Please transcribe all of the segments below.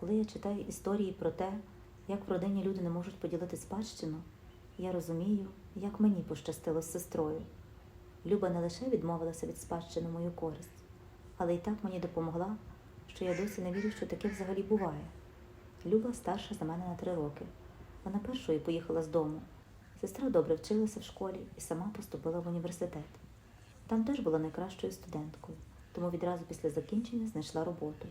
Коли я читаю історії про те, як в родині люди не можуть поділити спадщину, я розумію, як мені пощастило з сестрою. Люба не лише відмовилася від спадщини мою користь, але й так мені допомогла, що я досі не вірю, що таке взагалі буває. Люба старша за мене на три роки. Вона першою поїхала з дому. Сестра добре вчилася в школі і сама поступила в університет. Там теж була найкращою студенткою, тому відразу після закінчення знайшла роботу.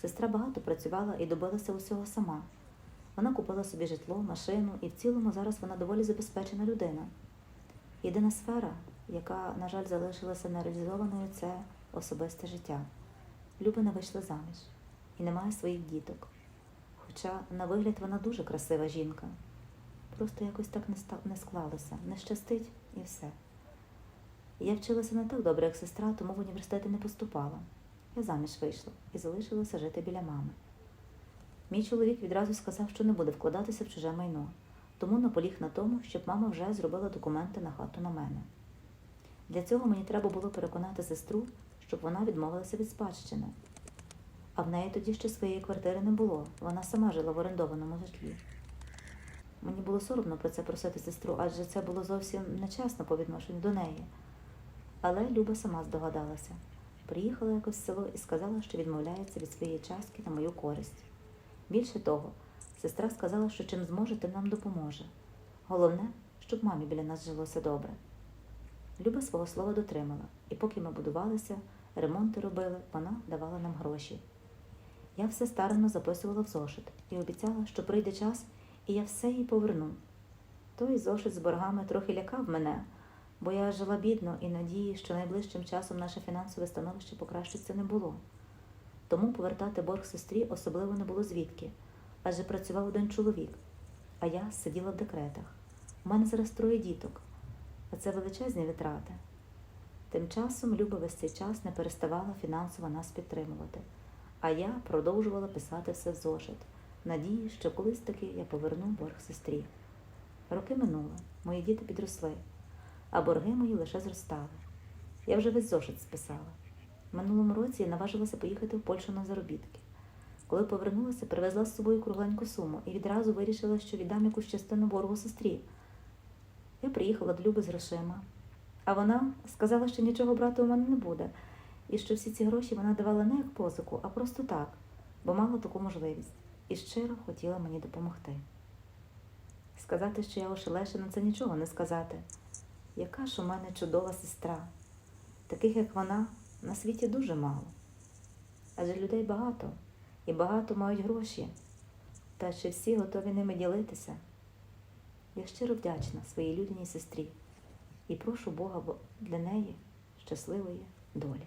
Сестра багато працювала і добилася усього сама. Вона купила собі житло, машину, і в цілому зараз вона доволі забезпечена людина. Єдина сфера, яка, на жаль, залишилася нереалізованою, це особисте життя. Люба не вийшла заміж і не має своїх діток. Хоча, на вигляд, вона дуже красива жінка. Просто якось так не склалося, не щастить і все. Я вчилася не так добре, як сестра, тому в університети не поступала. Я заміж вийшла і залишилася жити біля мами. Мій чоловік відразу сказав, що не буде вкладатися в чуже майно, тому наполіг на тому, щоб мама вже зробила документи на хату на мене. Для цього мені треба було переконати сестру, щоб вона відмовилася від спадщини. А в неї тоді ще своєї квартири не було, вона сама жила в орендованому житлі. Мені було соромно про це просити сестру, адже це було зовсім нечесно по відношенню до неї. Але Люба сама здогадалася. Приїхала якось в село і сказала, що відмовляється від своєї частки на мою користь. Більше того, сестра сказала, що чим зможе, тим нам допоможе. Головне, щоб мамі біля нас жилося добре. Люба свого слова дотримала, і поки ми будувалися, ремонти робили, вона давала нам гроші. Я все старанно записувала в зошит і обіцяла, що прийде час, і я все їй поверну. Той зошит з боргами трохи лякав мене, бо я жила бідно і надії, що найближчим часом наше фінансове становище покращиться не було. Тому повертати борг сестрі особливо не було звідки, адже працював один чоловік, а я сиділа в декретах. У мене зараз троє діток, а це величезні витрати. Тим часом Люба весь цей час не переставала фінансово нас підтримувати, а я продовжувала писати все в зошит, надії, що колись таки я поверну борг сестрі. Роки минули, мої діти підросли, а борги мої лише зростали. Я вже весь зошит списала. Минулому році я наважилася поїхати в Польщу на заробітки. Коли повернулася, привезла з собою кругленьку суму і відразу вирішила, що віддам якусь частину боргу сестрі. Я приїхала до Люби з грошима, а вона сказала, що нічого брати у мене не буде, і що всі ці гроші вона давала не як позику, а просто так, бо мала таку можливість і щиро хотіла мені допомогти. Сказати, що я ошелешена, це нічого не сказати. Яка ж у мене чудова сестра. Таких, як вона, на світі дуже мало. Адже людей багато, і багато мають гроші, та чи всі готові ними ділитися. Я щиро вдячна своїй людяній сестрі і прошу Бога для неї щасливої долі.